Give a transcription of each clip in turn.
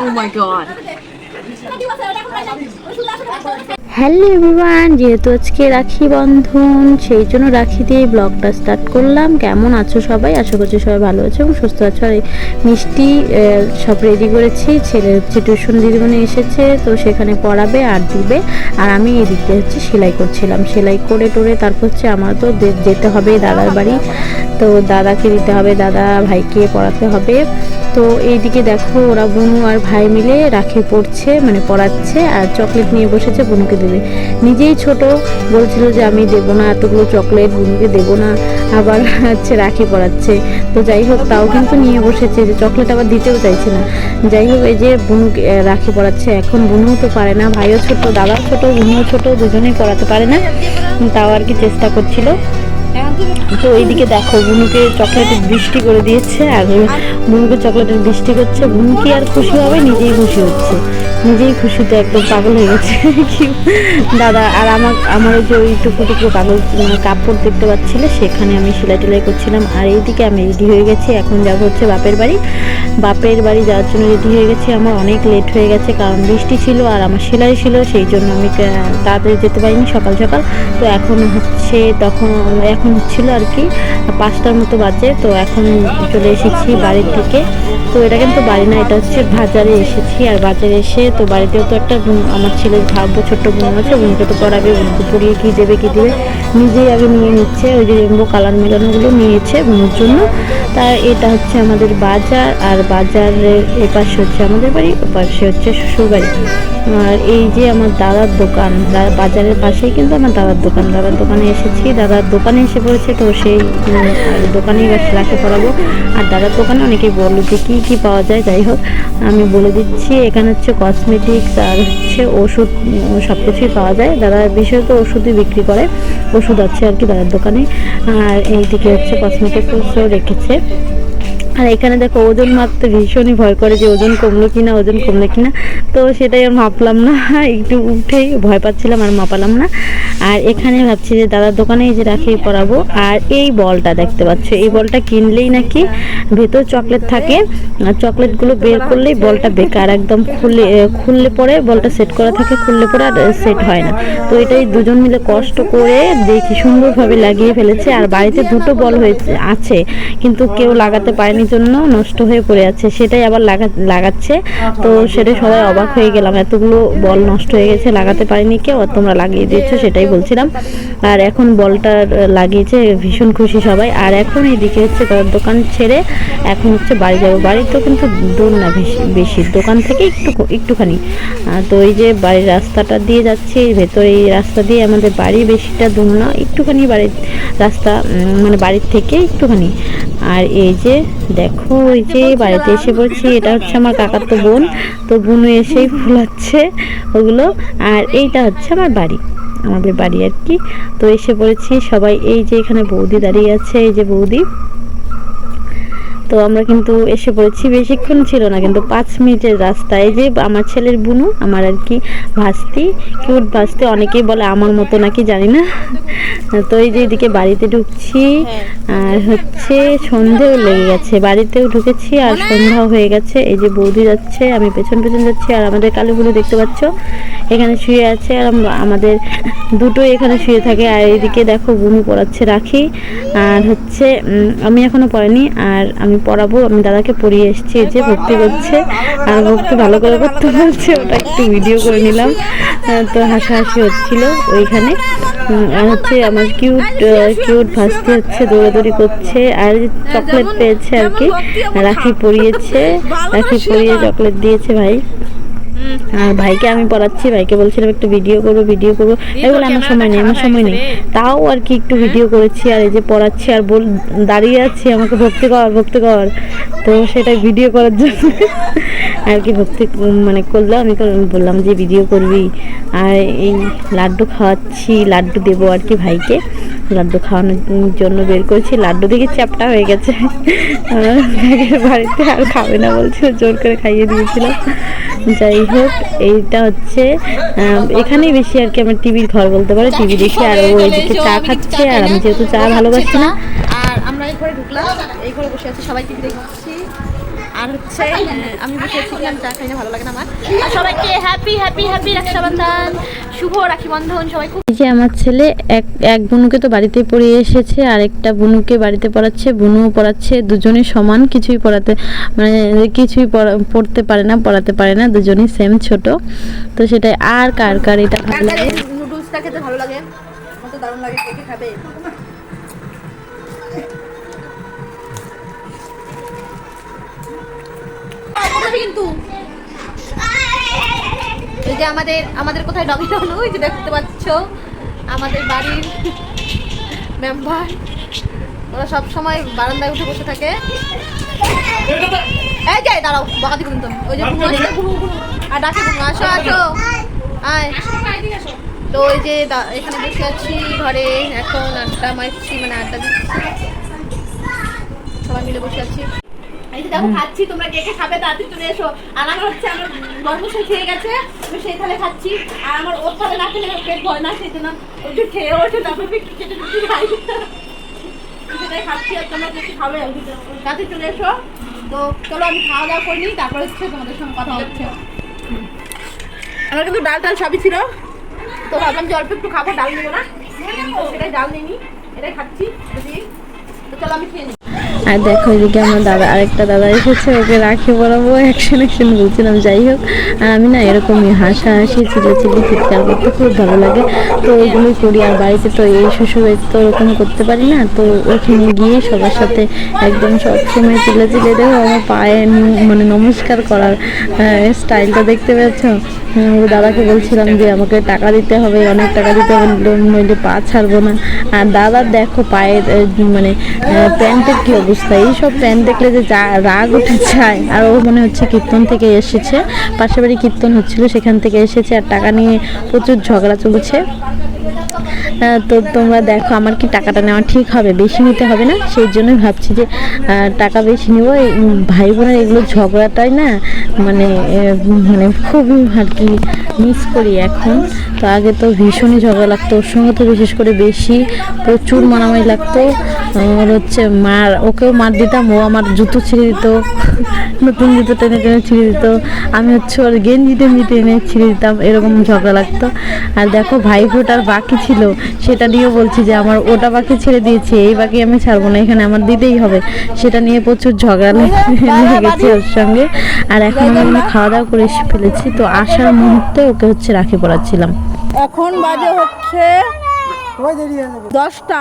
Oh my god. Hello everyone, যেহেতু আজকে রাখি বন্ধন, সেই জন্য রাখি দিয়ে ব্লগটা স্টার্ট করলাম। কেমন আছো সবাই? আশা করছি সবাই ভালো আছো এবং সুস্থ আছো। আর মিষ্টি সব রেডি করেছি। ছেলে হচ্ছে টিউশন দিদিমণি এসেছে, তো সেখানে পড়াবে আর দিবে। আর আমি এদিক দিয়ে হচ্ছে সেলাই করছিলাম। সেলাই করে টোরে তারপর হচ্ছে আমার তো যেতে হবে দাদার বাড়ি। তো দাদাকে দিতে হবে, দাদা ভাইকে পড়াতে হবে। তো এইদিকে দেখো ওরা বুনু আর ভাই মিলে রাখি পড়ছে মানে পড়াচ্ছে আর চকলেট নিয়ে বসেছে বুনুকে দেবে। নিজেই ছোট, বলছিল যে আমি দেবো না, এতগুলো চকলেট বুনুকে দেবো না, আবার হচ্ছে রাখি পড়াচ্ছে তো যাই হোক, তাও কিন্তু নিয়ে বসেছে যে চকলেট আবার দিতেও চাইছে না। যাই হোক, এই যে বুনুকে রাখি পড়াচ্ছে এখন বুনুও তো পারে না, ভাইও ছোট, দাদাও ছোট, বুনুও ছোট, দুজনেই পড়াতে পারে না। তাও আর কি চেষ্টা করছিল। তো এইদিকে দেখো, বুনুকে চকলেটের বৃষ্টি করে দিয়েছে, আর বুনুকে চকলেটের বৃষ্টি করছে। বুনু কি আর খুশি হবে? নিজেই খুশি হচ্ছে। নিজেই খুশিতে একদম পাগল হয়ে গেছে। দাদা, আর আমার আমার যে ওই টুকু টুকরো কাগজ কাপড় দেখতে পাচ্ছিলে, সেখানে আমি সেলাই টেলাই করছিলাম। আর এইদিকে আমি রেডি হয়ে গেছি, এখন যাব হচ্ছে বাপের বাড়ি। বাপের বাড়ি যাওয়ার জন্য রেডি হয়ে গেছি, আমার অনেক লেট হয়ে গেছে, কারণ বৃষ্টি ছিল আর আমার সেলাই ছিল, সেই জন্য আমি তাড়াতাড়ি যেতে পারিনি সকাল সকাল। তো এখন হচ্ছে, তখন এখন হচ্ছিল আর কি, পাঁচটার মতো বাজে, তো এখন চলে এসেছি বাড়ির থেকে তো এটা কিন্তু বাড়ি না, এটা হচ্ছে বাজারে এসেছি। আর বাজারে এসে তো বাড়িতেও তো একটা আমার ছেলের ভাববো ছোট্ট বোন আছে, বোনকে তো পড়াবে বোনকে পড়িয়ে কী দেবে কী দেবে। নিজেই আগে নিয়ে নিচ্ছে, ওই যে রেম্বো কালার মেলানোগুলো নিয়েছে বোনের জন্য। তা এটা হচ্ছে আমাদের বাজার, আর বাজারের এপাশে হচ্ছে আমাদের বাড়ি, ওপাশে হচ্ছে শ্বশুর বাড়ি আর এই যে আমার দাদার দোকান বাজারের পাশেই কিন্তু আমার দাদার দোকান। দাদার দোকানে এসেছি, দাদার দোকানে এসে পড়েছে, তো সেই দোকানেই বাস রাখে পড়াবো। আর দাদার দোকানে অনেকেই বলল যে কী কী পাওয়া যায়, যাই হোক, আমি বলে দিচ্ছি, এখানে হচ্ছে কসমেটিক্স আর হচ্ছে ওষুধ সব কিছুই পাওয়া যায়। দাদা বিশেষত ওষুধই বিক্রি করে। ওষুধ আছে আর কি দাদার দোকানে। আর এইদিকে হচ্ছে কসমেটিক্সও রেখেছে। আর এখানে দেখো ওজন মাপতে ভীষণই ভয় করে যে ওজন কমলো কিনা, ওজন কমলো কিনা। তো সেটাই আর মাপলাম না, একটু উঠেই ভয় পাচ্ছিলাম আর মাপালাম না। আর এখানে ভাবছি যে দাদার দোকানে এই যে রাখি পরাবো। আর এই বলটা দেখতে পাচ্ছ, এই বলটা কিনলেই নাকি ভেতর চকলেট থাকে। আর চকলেটগুলো বের করলেই বলটা বেকার একদম খুলে, খুললে পরে বলটা সেট করা থাকে, খুললে পরে আর সেট হয় না। তো এটাই দুজন মিলে কষ্ট করে দেখি সুন্দরভাবে লাগিয়ে ফেলেছে। আর বাড়িতে দুটো বল হয়েছে, আছে, কিন্তু কেউ লাগাতে পারেনি। জন্য নষ্ট হয়ে পড়ে আছে, সেটাই আবার লাগা, লাগাচ্ছে। তো সেটাই সবাই অবাক হয়ে গেলাম, এতগুলো বল নষ্ট হয়ে গেছে, লাগাতে পারিনি কেউ, আর তোমরা লাগিয়ে দিয়েছ, সেটাই বলছিলাম। আর এখন বলটা লাগিয়েছে, ভীষণ খুশি সবাই। আর এখন এদিকে হচ্ছে দোকান ছেড়ে এখন হচ্ছে বাড়ি যাব। বাড়ি তো কিন্তু দূর না, বেশি বেশি। দোকান থেকে একটু, একটুখানি। তো এই যে বাড়ির রাস্তাটা দিয়ে যাচ্ছে ভেতরে এই রাস্তা দিয়ে আমাদের বাড়ি বেশিটা দূর না, একটুখানি বাড়ির রাস্তা মানে বাড়ির থেকে একটুখানি। আর এই যে দেখো ওই যে বাড়িতে এসে পড়ছি এটা হচ্ছে আমার কাকার তো বোন। তো বোনও এসেই ফুলাচ্ছে ওগুলো। আর এইটা হচ্ছে আমার বাড়ি, আমাদের বাড়ি আর কি। তো এসে পড়েছি সবাই, এই যে এখানে বৌদি দাঁড়িয়ে আছে, এই যে বৌদি। তো আমরা কিন্তু এসে পড়েছি। বেশিক্ষণ ছিল না, কিন্তু পাঁচ মিনিটের রাস্তা। এই যে আমার ছেলের বুনু, আমার আর কি ভাস্তি, কিউট ভাস্তি, অনেকেই বলে আমার মতো নাকি জানি না। তো এই যে এদিকে বাড়িতে ঢুকছি, আর হচ্ছে সন্ধেও লেগে গেছে। বাড়িতেও ঢুকেছি আর সন্ধ্যাও হয়ে গেছে। এই যে বৌদি যাচ্ছে, আমি পেছন পেছন যাচ্ছি, আর আমাদের কালী বুনু দেখতে পাচ্ছ, এখানে শুয়ে আছে, আর আমাদের দুটো এখানে শুয়ে থাকে। আর এদিকে দেখো বুনু পড়াচ্ছে রাখি। আর হচ্ছে আমি এখনও পড়াইনি, আর আমি পড়াবো আমি দাদাকে পড়িয়ে এসেছি যে ভক্তি করছে। আর ভক্তি ভালো করে করতে বলছে ওটা একটু ভিডিও করে নিলাম। তো হাসাহাসি হচ্ছিল ওইখানে। আর হচ্ছে আমার কিউট কিউট ভাস্তি হচ্ছে, দৌড়াদৌড়ি করছে, আর চকলেট পেয়েছে আর কি। রাখি পরিয়েছে, রাখি পরিয়ে চকলেট দিয়েছে ভাই। আর ভাইকে আমি পড়াচ্ছি ভাইকে বলছিলাম একটু ভিডিও করব ভিডিও করব। এগুলো আমার সময় নেই আমার সময় নেই। তাও আর কি একটু ভিডিও করেছি আর এই যে পড়াচ্ছি আর বল দাঁড়িয়ে আছি আমাকে ভক্তি কর ভক্তি কর। তো সেটা ভিডিও করার জন্য। আর কি ভক্তি মানে করল আমি বললাম যে ভিডিও করবি। আর এই লাড্ডু খাওয়াচ্ছি লাড্ডু দেবো আর কি ভাইকে। লাড্ডু খাওয়ানোর জন্য বের করেছি লাড্ডু দেখে চ্যাপটা হয়ে গেছে। বাড়িতে আর খাবে না বলছিল জোর করে খাইয়ে দিয়েছিলাম যাই হোক, এইটা হচ্ছে এখানেই বেশি আর কি আমার টিভির ঘর বলতে পারে। টিভি দেখি আর ও দিকে চা খাচ্ছে, আর আমি যেহেতু চা ভালোবাসি না এই ঘরে বসে আছি আর হচ্ছে আমি বসে চা খাই না ভালো লাগে না আমার। আর সবাইকে হ্যাপি হ্যাপি হ্যাপি রক্ষাবন্ধন শুভ রাখি বন্ধন সবাই খুব যে আমার ছেলে এক এক বুনুকে তো বাড়িতে পড়িয়ে এসেছে আর একটা বুনুকে বাড়িতে পড়াচ্ছে বুনুও পড়াচ্ছে দুজনে সমান কিছুই পড়াতে মানে কিছুই পড়া- পড়তে পারে না পড়াতে পারে না দুজনেই সেম ছোট। তো সেটাই আর কার কার এটা ভালো লাগে? নুডলসটা খেতে ভালো লাগে। কিন্তু। এই যে আমাদের আমাদের কোথায় ডগি টাউন ওই যে দেখতে পাচ্ছ, আমাদের বাড়ির মেম্বার ওরা সব সময় বারান্দায় উঠে বসে থাকে। এই যে, দাঁড়াও বকাতি করুন তো ওই যে। আর ডাকে আসো আসো। আয়। তো ওই যে এখানে বসে আছি ঘরে। এখন আড্ডা মারছি মানে আড্ডা দিচ্ছি। সবাই মিলে বসে আছি। এই যে দেখো খাচ্ছি তোমরা কে কে খাবে তাড়াতাড়ি চলে এসো। আর আমার হচ্ছে আমার বর্মশাই খেয়ে গেছে আমি সেই থালে খাচ্ছি। আর আমার ওর থালে না খেলে পেট ভয় না সেই জন্য ওকে খেয়ে ওঠে তারপর একটু কেটে কেটে খাই। সেটাই খাচ্ছি আর তোমরা কে খাবে তাড়াতাড়ি চলে এসো। তো চলো আমি খাওয়া দাওয়া করে নিই তারপর হচ্ছে তোমাদের সঙ্গে কথা হচ্ছে। আমার কিন্তু ডাল টাল সবই ছিল। তো ভাবলাম যে অল্প একটু খাব ডাল নেব না। সেটাই ডাল নিই এটাই খাচ্ছি তো চলো আমি খেয়ে নিই। আর দেখো এদিকে আমার দাদা, আরেকটা দাদা এসেছে, ওকে রাখি পরাবো অ্যাকশন অ্যাকশন বলছিলাম, যাই হোক। আর আমি না এরকমই হাসাহাসি চিলে চিৎকার করতে খুব ভালো লাগে। তো ওইগুলোই করি, আর বাড়িতে তো এই শ্বশুরবাড়িতে তো ওরকম করতে পারি না, তো ওখানে গিয়ে সবার সাথে একদম সবসময় চিলে দেবো। আমার পায়ে মানে নমস্কার করার স্টাইলটা দেখতে পাচ্ছ দাদাকে বলছিলাম যে আমাকে টাকা দিতে হবে, অনেক টাকা দিতে হবে নইলে- নইলে পা ছাড়বো না। আর দাদার দেখো পায়ের মানে প্যান্টের কি অবস্থা। এইসব প্যান্ট দেখলে যে রাগ উঠে যায়, আর ও মনে হচ্ছে কীর্তন থেকে এসেছে। পাশের বাড়ি কীর্তন হচ্ছিল, সেখান থেকে এসেছে আর টাকা নিয়ে প্রচুর ঝগড়া চলছে। তো তোমরা দেখো, আমার কি টাকাটা নেওয়া ঠিক হবে? বেশি নিতে হবে না? সেই জন্যই ভাবছি যে টাকা বেশি নেব। ভাই বোনের এগুলো ঝগড়াটাই না মানে মানে খুবই আর কি মিস করি এখন। তো আগে তো ভীষণই ঝগড়া লাগতো, ওর সঙ্গে তো বিশেষ করে বেশি প্রচুর মারামারি লাগতো। আর হচ্ছে মার ওকেও মার দিতাম ও আমার জুতো ছিঁড়ে দিত নতুন জুতো টেনে টেনে ছিঁড়ে দিত। আমি হচ্ছে ওর গেঞ্জি টেনে টেনে ছিঁড়ে দিতাম এরকম ঝগড়া লাগতো। আর দেখো ভাই ফোটার বাকি ছিল সেটা নিয়েও বলছি যে আমার ওটা বাকি ছেড়ে দিয়েছি এই বাকি আমি ছাড়বো না এখানে আমার দিতেই হবে। সেটা নিয়ে প্রচুর ঝগড়া লেগেছে ওর সঙ্গে। আর এখন আমি খাওয়া দাওয়া করে এসে ফেলেছি তো আসার মুহূর্তে ওকে হচ্ছে রাখি পড়াচ্ছিলাম। এখন বাজে হচ্ছে দশটা।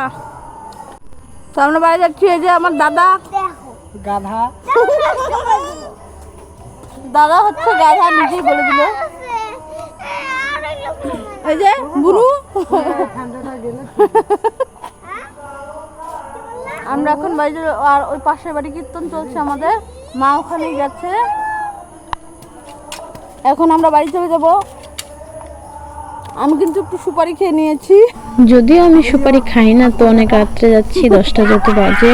তো আমরা বাইরে যাচ্ছি এই যে আমার দাদা গাধা। দাদা হচ্ছে গাধা নিজেই বলে দিল। এই যে বুনু। আমরা এখন বাইরে আর ওই পাশের বাড়ি কীর্তন চলছে আমাদের। মা ওখানে গেছে এখন আমরা বাড়ি চলে যাব। আমি কিন্তু একটু সুপারি খেয়ে নিয়েছি। যদিও আমি সুপারি খাই না, তো অনেক রাত্রে যাচ্ছি, দশটা যত বাজে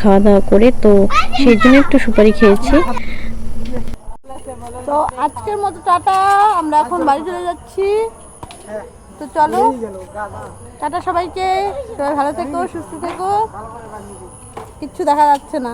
খাওয়া দাওয়া করে, তো সেই জন্য একটু সুপারি খেয়েছি। তো আজকের মতো টাটা, আমরা এখন বাড়ি চলে যাচ্ছি। তো চলো, টাটা সবাইকে, সবাই ভালো থেকো, সুস্থ থেকো। কিচ্ছু দেখা যাচ্ছে না।